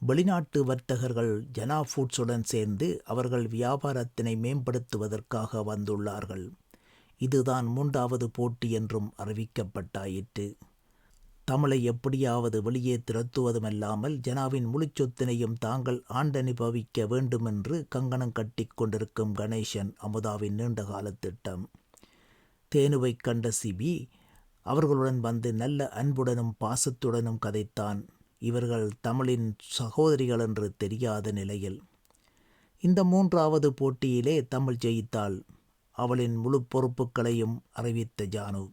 வெளிநாட்டு வர்த்தகர்கள் ஜனா ஃபுட்ஸுடன் சேர்ந்து அவர்கள் வியாபாரத்தினை மேம்படுத்துவதற்காக வந்துள்ளார்கள். இதுதான் மூன்றாவது போட்டி என்றும் அறிவிக்கப்பட்டாயிற்று. தமிழை எப்படியாவது வெளியே திரத்துவதுமல்லாமல் ஜனாவின் முழு சொத்தினையும் தாங்கள் ஆண்டனுபவிக்க வேண்டுமென்று கங்கணம் கட்டிக் கொண்டிருக்கும் கணேசன் அமுதாவின் நீண்டகால திட்டம். தேனுவைக் கண்ட சிபி அவர்களுடன் வந்து நல்ல அன்புடனும் பாசத்துடனும் கதைத்தான். இவர்கள் தமிழின் சகோதரிகள் என்று தெரியாத நிலையில். இந்த மூன்றாவது போட்டியிலே தமிழ் ஜெயித்தாள் அவளின் முழு பொறுப்புகளையும் அறிவித்த ஜானு.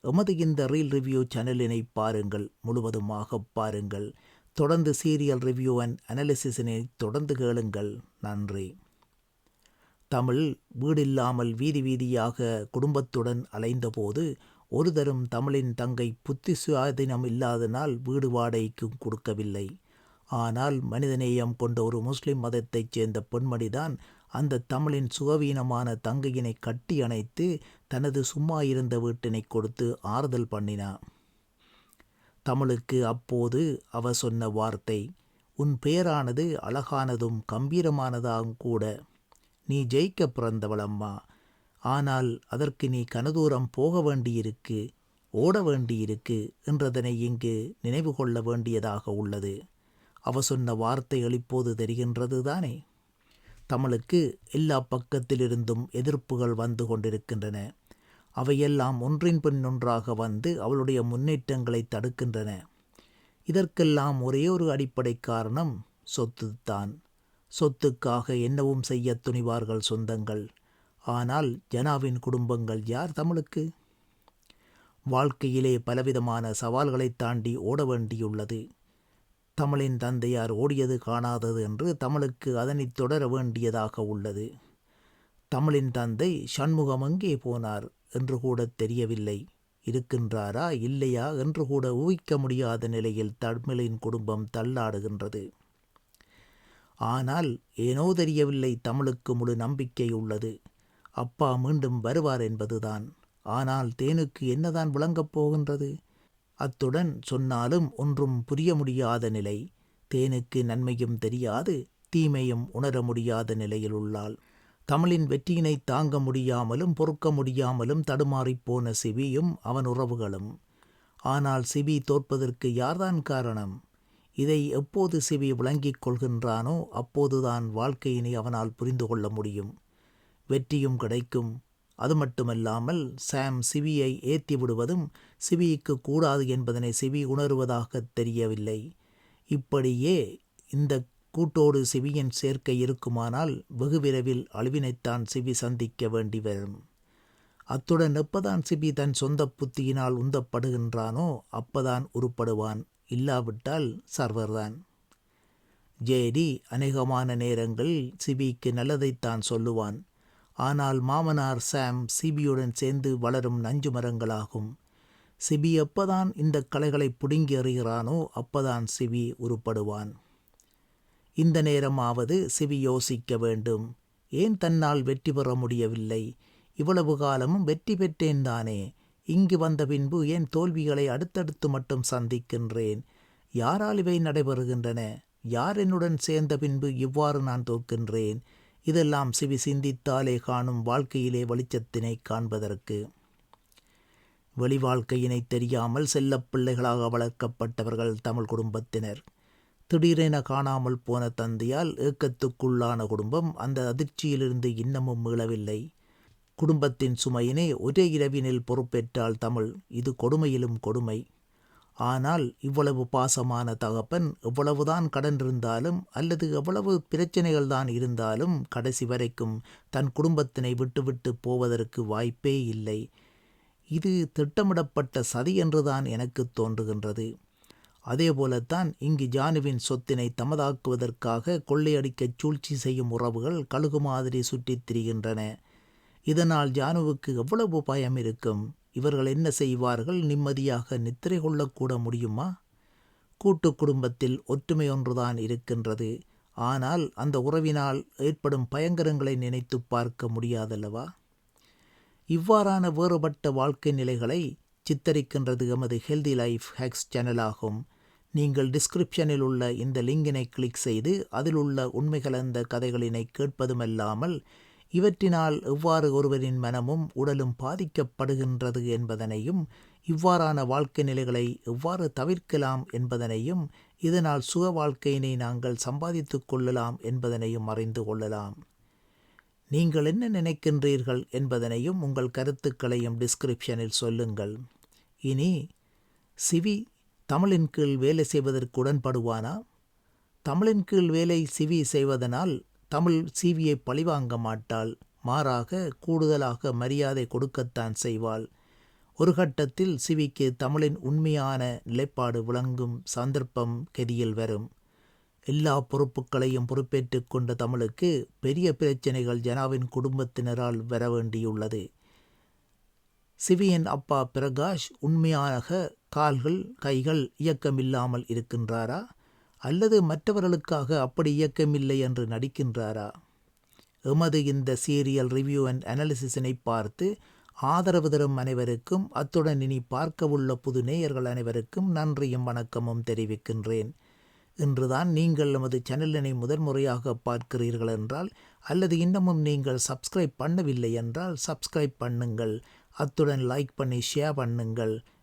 எமது இந்த ரீல் ரிவ்யூ சேனலினை பாருங்கள் முழுவதுமாக பாருங்கள். தொடர்ந்து சீரியல் ரிவ்யூ அண்ட் அனாலிசிஸினை தொடர்ந்து கேளுங்கள். நன்றி. தமிழ் வீடில்லாமல் வீதி வீதியாக குடும்பத்துடன் அலைந்தபோது ஒரு தரும் தமிழின் தங்கை புத்தி சுயாதீனம் இல்லாதனால் வீடு வாடகைக்கும் கொடுக்கவில்லை. ஆனால் மனிதநேயம் கொண்ட ஒரு முஸ்லிம் மதத்தைச் சேர்ந்த பெண்மணிதான் அந்த தமிழின் சுகவீனமான தங்கையினை கட்டி அணைத்து தனது சும்மா இருந்த வீட்டினை கொடுத்து ஆறுதல் பண்ணினா. தமிழுக்கு அப்போது அவ சொன்ன வார்த்தை உன் பெயரானது அழகானதும் கம்பீரமானதாகும் கூட. நீ ஜெயிக்க பிறந்தவளம்மா. ஆனால் அதற்கு நீ கனதூரம் போக வேண்டியிருக்கு ஓட வேண்டியிருக்கு என்றதனை இங்கு நினைவு கொள்ள வேண்டியதாக உள்ளது. அவ சொன்ன வார்த்தைகள் இப்போது தெரிகின்றது தானே? தமிழுக்கு எல்லா பக்கத்திலிருந்தும் எதிர்ப்புகள் வந்து கொண்டிருக்கின்றன. அவையெல்லாம் ஒன்றின் பின் ஒன்றாக வந்து அவளுடைய முன்னேற்றங்களை தடுக்கின்றன. இதற்கெல்லாம் ஒரே ஒரு அடிப்படை காரணம் சொத்துத்தான். சொத்துக்காக என்னவும் செய்ய துணிவார்கள் சொந்தங்கள். ஆனால் ஜனாவின் குடும்பங்கள் யார் தமிழுக்கு? வாழ்க்கையிலே பலவிதமான சவால்களை தாண்டி ஓட வேண்டியுள்ளது. தமிழின் தந்தையார் ஓடியது காணாதது என்று தமிழுக்கு அதனைத் தொடர வேண்டியதாக உள்ளது. தமிழின் தந்தை சண்முகம் எங்கே போனார் என்று கூட தெரியவில்லை. இருக்கின்றாரா இல்லையா என்று கூட ஊகிக்க முடியாத நிலையில் தமிழின் குடும்பம் தள்ளாடுகின்றது. ஆனால் ஏனோ தெரியவில்லை தமிழுக்கு முழு நம்பிக்கை உள்ளது. அப்பா மீண்டும் வருவார் என்பதுதான். ஆனால் தேனுக்கு என்னதான் விளங்கப் போகின்றது? அத்துடன் சொன்னாலும் ஒன்றும் புரிய முடியாத நிலை. தேனுக்கு நன்மையும் தெரியாது தீமையும் உணர முடியாத நிலையில் உள்ளாள். தமிழின் வெற்றியினை தாங்க முடியாமலும் பொறுக்க முடியாமலும் தடுமாறிப் போன அவன் உறவுகளும். ஆனால் சிவி தோற்பதற்கு யார்தான் காரணம்? இதை எப்போது சிவி விளங்கிக் கொள்கின்றானோ அப்போதுதான் வாழ்க்கையினை அவனால் புரிந்து கொள்ள முடியும். வெற்றியும் கிடைக்கும். அது மட்டுமல்லாமல் சாம் சிவியை ஏற்றி விடுவதும் சிவிக்கு கூடாது என்பதனை சிவி உணர்வதாக தெரியவில்லை. இப்படியே இந்த கூட்டோடு சிவியின் சேர்க்கை இருக்குமானால் வெகு விரைவில் அழிவினைத்தான் சிவி சந்திக்க வேண்டி வரும். அத்துடன் எப்பதான் சிபி தன் சொந்த புத்தியினால் உந்தப்படுகின்றானோ அப்பதான் உருப்படுவான். இல்லாவிட்டால் சர்வர்தான். ஜேடி அநேகமான நேரங்களில் சிபிக்கு நல்லதைத்தான் சொல்லுவான். ஆனால் மாமனார் சாம் சிபியுடன் சேர்ந்து வளரும் நஞ்சு மரங்களாகும். சிபி எப்போதான் இந்த கலைகளை பிடுங்கி எறிகிறானோ அப்பதான் சிபி உருப்படுவான். இந்த நேரமாவது சிபி யோசிக்க வேண்டும். ஏன் தன்னால் வெற்றி பெற முடியவில்லை? இவ்வளவு காலமும் வெற்றி பெற்றேன் தானே. இங்கு வந்த பின்பு ஏன் தோல்விகளை அடுத்தடுத்து மட்டும் சந்திக்கின்றேன்? யாரால் இவை நடைபெறுகின்றன? யார் என்னுடன் சேர்ந்த பின்பு இவ்வாறு நான் தோற்கின்றேன்? இதெல்லாம் சிவி சிந்தித்தாலே காணும் வாழ்க்கையிலே வெளிச்சத்தினை காண்பதற்கு. வெளி வாழ்க்கையினை தெரியாமல் செல்ல பிள்ளைகளாக வளர்க்கப்பட்டவர்கள் தமிழ் குடும்பத்தினர். திடீரென காணாமல் போன தந்தையால் ஏக்கத்துக்குள்ளான குடும்பம் அந்த அதிர்ச்சியிலிருந்து இன்னமும் மீளவில்லை. குடும்பத்தின் சுமையினை ஒரே இரவினில் பொறுப்பேற்றால் தமிழ் இது கொடுமையிலும் கொடுமை. ஆனால் இவ்வளவு பாசமான தகப்பன் எவ்வளவுதான் கடன் இருந்தாலும் அல்லது எவ்வளவு பிரச்சனைகள் தான் இருந்தாலும் கடைசி வரைக்கும் தன் குடும்பத்தினை விட்டுவிட்டு போவதற்கு வாய்ப்பே இல்லை. இது திட்டமிடப்பட்ட சதி என்றுதான் எனக்கு தோன்றுகின்றது. அதேபோலத்தான் இங்கு ஜானுவின் சொத்தினை தமதாக்குவதற்காக கொள்ளையடிக்க சூழ்ச்சி செய்யும் உறவுகள் கழுகு மாதிரி சுற்றித் திரிகின்றன. இதனால் ஜானுவுக்கு எவ்வளவு பயம் இருக்கும்? இவர்கள் என்ன செய்வார்கள்? நிம்மதியாக நித்திரை கொள்ளக்கூட முடியுமா? கூட்டு குடும்பத்தில் ஒற்றுமை ஒன்றுதான் இருக்கின்றது. ஆனால் அந்த உறவினால் ஏற்படும் பயங்கரங்களை நினைத்து பார்க்க முடியாதல்லவா? இவ்வாறான வேறுபட்ட வாழ்க்கை நிலைகளை சித்தரிக்கின்றது எமது ஹெல்தி லைஃப் ஹேக்ஸ் சேனலாகும் நீங்கள் டிஸ்கிரிப்ஷனில் உள்ள இந்த லிங்கினை கிளிக் செய்து அதில் உள்ள உண்மை கலந்த கதைகளினை கேட்பதுமல்லாமல் இவற்றினால் எவ்வாறு ஒருவரின் மனமும் உடலும் பாதிக்கப்படுகின்றது என்பதனையும் இவ்வாறான வாழ்க்கை நிலைகளை எவ்வாறு தவிர்க்கலாம் என்பதனையும் இதனால் சுக வாழ்க்கையினை நாங்கள் சம்பாதித்துக் கொள்ளலாம் என்பதனையும் அறிந்து கொள்ளலாம். நீங்கள் என்ன நினைக்கின்றீர்கள் என்பதனையும் உங்கள் கருத்துக்களையும் டிஸ்கிரிப்ஷனில் சொல்லுங்கள். இனி சிவி தமிழின் கீழ் வேலை செய்வதற்கு உடன்படுவானா? தமிழின் கீழ் வேலை சிவி செய்வதனால் தமிழ் சிவியை பழிவாங்க மாட்டாள். மாறாக கூடுதலாக மரியாதை கொடுக்கத்தான் செய்வாள். ஒரு கட்டத்தில் சிவிக்கு தமிழின் உண்மையான நிலைப்பாடு விளங்கும் சந்தர்ப்பம் கெதியில் வரும். எல்லா பொறுப்புகளையும் பொறுப்பேற்றுக் கொண்ட தமிழுக்கு பெரிய பிரச்சனைகள் ஜனாவின் குடும்பத்தினரால் வர வேண்டியுள்ளது சிவியின் அப்பா பிரகாஷ் உண்மையாக கால்கள் கைகள் இயக்கமில்லாமல் இருக்கின்றாரா? அல்லது மற்றவர்களுக்காக அப்படி இயக்கமில்லை என்று நடிக்கின்றாரா? எமது இந்த சீரியல் ரிவ்யூ அண்ட் அனாலிசிஸினை பார்த்து ஆதரவு தரும் அனைவருக்கும் அத்துடன் இனி பார்க்கவுள்ள புது நேயர்கள் அனைவருக்கும் நன்றியும் வணக்கமும் தெரிவிக்கின்றேன். இன்றுதான் நீங்கள் நமது சேனலினை முதன்முறையாக பார்க்கிறீர்கள் என்றால் அல்லது இன்னமும் நீங்கள் சப்ஸ்கிரைப் பண்ணவில்லை என்றால் சப்ஸ்கிரைப் பண்ணுங்கள். அத்துடன் லைக் பண்ணி ஷேர் பண்ணுங்கள்.